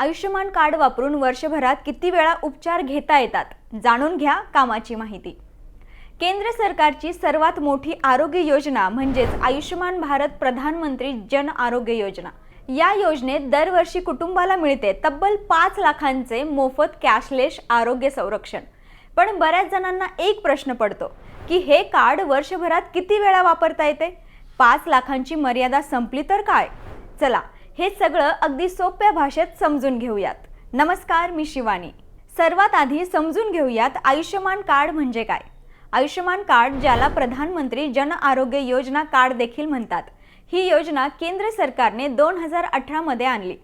Ayushman card वापरून वर्षभरात किती वेळा उपचार घेता येतात? जाणून घ्या कामाची माहिती. केंद्र सरकारची सर्वात मोठी आरोग्य योजना म्हणजेच आयुष्यमान भारत प्रधानमंत्री जन आरोग्य योजना. या योजनेत दरवर्षी कुटुंबाला मिळते तब्बल पाच लाखांचे मोफत कॅशलेस आरोग्य संरक्षण. पण बऱ्याच जणांना एक प्रश्न पडतो की हे कार्ड वर्षभरात किती वेळा वापरता येते? पाच लाखांची मर्यादा संपली तर काय? चला हे सगळं अगदी सोप्या भाषेत समजून घेऊयात. नमस्कार मी शिवानी. सर्वात आधी समजून घेऊयात आयुष्यमान कार्ड म्हणजे काय? आयुष्यमान कार्ड ज्याला प्रधानमंत्री जन आरोग्य योजना कार्ड देखील म्हणतात ही योजना केंद्र सरकारने दोन हजार अठरामध्ये आणली.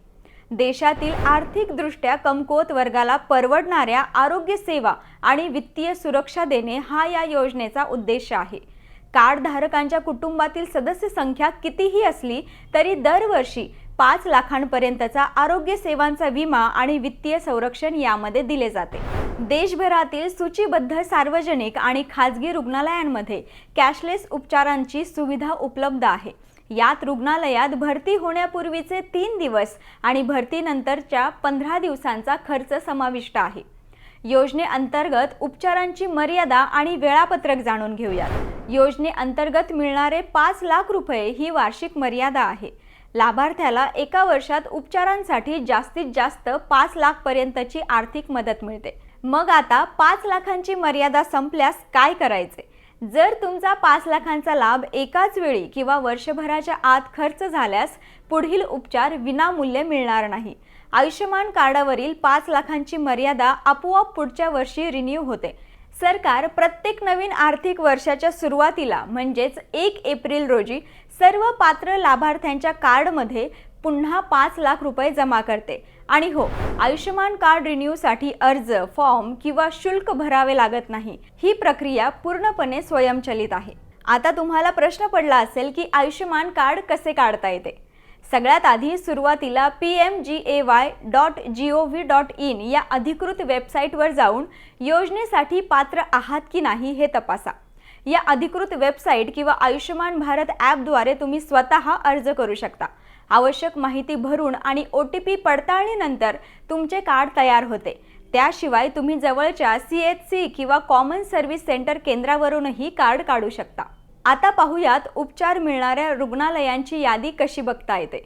देशातील आर्थिकदृष्ट्या कमकुवत वर्गाला परवडणाऱ्या आरोग्य सेवा आणि वित्तीय सुरक्षा देणे हा या योजनेचा उद्देश आहे. कार्डधारकांच्या कुटुंबातील सदस्य संख्या कितीही असली तरी दरवर्षी पाच लाखांपर्यंतचा आरोग्य सेवांचा विमा आणि वित्तीय संरक्षण यामध्ये दिले जाते. देशभरातील सूचीबद्ध सार्वजनिक आणि खाजगी रुग्णालयांमध्ये कॅशलेस उपचारांची सुविधा उपलब्ध आहे. यात रुग्णालयात भरती होण्यापूर्वीचे तीन दिवस आणि भरतीनंतरच्या पंधरा दिवसांचा खर्च समाविष्ट आहे. योजनेअंतर्गत उपचारांची मर्यादा आणि वेळापत्रक जाणून घेऊयात. योजनेअंतर्गत मिळणारे पाच लाख रुपये ही वार्षिक मर्यादा आहे. लाभार्थ्याला एका वर्षात उपचारांसाठी जास्तीत जास्त पाच लाखपर्यंतची आर्थिक मदत मिळते. मग आता पाच लाखांची मर्यादा संपल्यास काय करायचे? जर तुमचा पाच लाखांचा लाभ एकाच वेळी किंवा वर्षभराच्या आत खर्च झाल्यास पुढील उपचार विनामूल्य मिळणार नाही. आयुष्यमान कार्डावरील पाच लाखांची मर्यादा आपोआप पुढच्या वर्षी रिन्यू होते. सरकार प्रत्येक नवीन आर्थिक वर्षाच्या सुरुवातीला म्हणजेच एक एप्रिल रोजी सर्व पात्र लाभार्थ्यांच्या कार्डमध्ये पुन्हा पाच लाख रुपये जमा करते. आणि हो आयुष्यमान कार्ड रिन्यूसाठी अर्ज फॉर्म किंवा शुल्क भरावे लागत नाही. ही प्रक्रिया पूर्णपणे स्वयंचलित आहे. आता तुम्हाला प्रश्न पडला असेल की आयुष्यमान कार्ड कसे काढता येते? सगळ्यात आधी सुरुवातीला P M G A Y dot G O V dot in या अधिकृत वेबसाईटवर जाऊन योजनेसाठी पात्र आहात की नाही हे तपासा. या अधिकृत वेबसाईट किंवा आयुष्यमान भारत ॲपद्वारे तुम्ही स्वतः अर्ज करू शकता. आवश्यक माहिती भरून आणि ओ टी पी पडताळणीनंतर तुमचे कार्ड तयार होते. त्याशिवाय तुम्ही जवळच्या सी एच सी किंवा कॉमन सर्व्हिस सेंटर केंद्रावरूनही कार्ड काढू शकता. आता पाहूयात उपचार मिळणाऱ्या रुग्णालयांची यादी कशी बघता येते?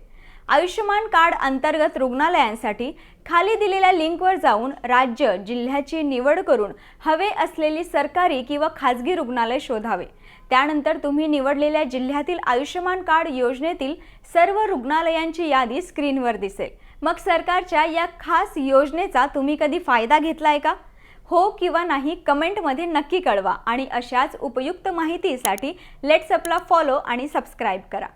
आयुष्यमान कार्ड अंतर्गत रुग्णालयांसाठी खाली दिलेल्या लिंकवर जाऊन राज्य जिल्ह्याची निवड करून हवे असलेली सरकारी किंवा खाजगी रुग्णालय शोधावे. त्यानंतर तुम्ही निवडलेल्या जिल्ह्यातील आयुष्यमान कार्ड योजनेतील सर्व रुग्णालयांची यादी स्क्रीनवर दिसेल. मग सरकारच्या या खास योजनेचा तुम्ही कधी फायदा घेतलाय का? हो किंवा नाही कमेंटमध्ये नक्की कळवा आणि अशाच उपयुक्त माहितीसाठी लेट्स अपला फॉलो आणि सबस्क्राईब करा.